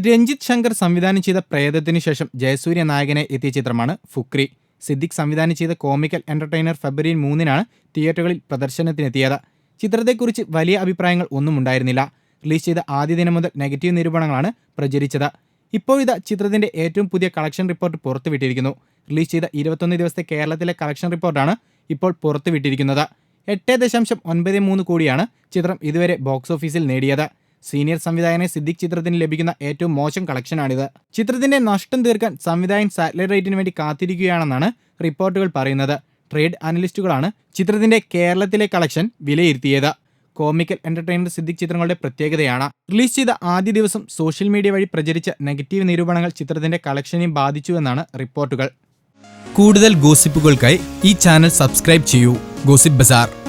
രഞ്ജിത്ത് ശങ്കർ സംവിധാനം ചെയ്ത പ്രേതത്തിനു ശേഷം ജയസൂര്യ നായകനെ എത്തിയ ചിത്രമാണ് ഫുക്രി. സിദ്ദിഖ് സംവിധാനം ചെയ്ത കോമിക്കൽ എന്റർടൈനർ ഫെബ്രുവരി മൂന്നിനാണ് തിയേറ്ററുകളിൽ പ്രദർശനത്തിനെത്തിയത്. ചിത്രത്തെക്കുറിച്ച് വലിയ അഭിപ്രായങ്ങൾ ഒന്നും ഉണ്ടായിരുന്നില്ല. റിലീസ് ചെയ്ത ആദ്യ ദിനം മുതൽ നെഗറ്റീവ് നിരൂപണങ്ങളാണ് പ്രചരിച്ചത്. ഇപ്പോഴിതാ ചിത്രത്തിന്റെ ഏറ്റവും പുതിയ കളക്ഷൻ റിപ്പോർട്ട് പുറത്തുവിട്ടിരിക്കുന്നു. റിലീസ് ചെയ്ത ഇരുപത്തൊന്ന് ദിവസത്തെ കേരളത്തിലെ കളക്ഷൻ റിപ്പോർട്ടാണ് ഇപ്പോൾ പുറത്തുവിട്ടിരിക്കുന്നത്. എട്ട് ദശാംശം ഒൻപത് മൂന്ന് കോടിയാണ് ചിത്രം ഇതുവരെ ബോക്സ് ഓഫീസിൽ നേടിയത്. സീനിയർ സംവിധായകനെ സിദ്ദിഖ് ചിത്രത്തിന് ലഭിക്കുന്ന ഏറ്റവും മോശം കളക്ഷനാണിത്. ചിത്രത്തിന്റെ നഷ്ടം തീർക്കാൻ സംവിധായൻ സാറ്റലൈറ്റ് വേണ്ടി കാത്തിരിക്കുകയാണെന്നാണ് റിപ്പോർട്ടുകൾ പറയുന്നത്. ട്രേഡ് അനലിസ്റ്റുകളാണ് ചിത്രത്തിന്റെ കേരളത്തിലെ കളക്ഷൻ വിലയിരുത്തിയത്. കോമിക്കൽ എന്റർടൈനർ സിദ്ദിഖ് ചിത്രങ്ങളുടെ പ്രത്യേകതയാണ്. റിലീസ് ചെയ്ത ആദ്യ ദിവസം സോഷ്യൽ മീഡിയ വഴി പ്രചരിച്ച നെഗറ്റീവ് നിരൂപണങ്ങൾ ചിത്രത്തിന്റെ കളക്ഷനെയും ബാധിച്ചുവെന്നാണ് റിപ്പോർട്ടുകൾ. കൂടുതൽ ഗോസിപ്പുകൾക്കായി ഈ ചാനൽ സബ്സ്ക്രൈബ് ചെയ്യൂ. ഗോസിപ്പ് ബസാർ.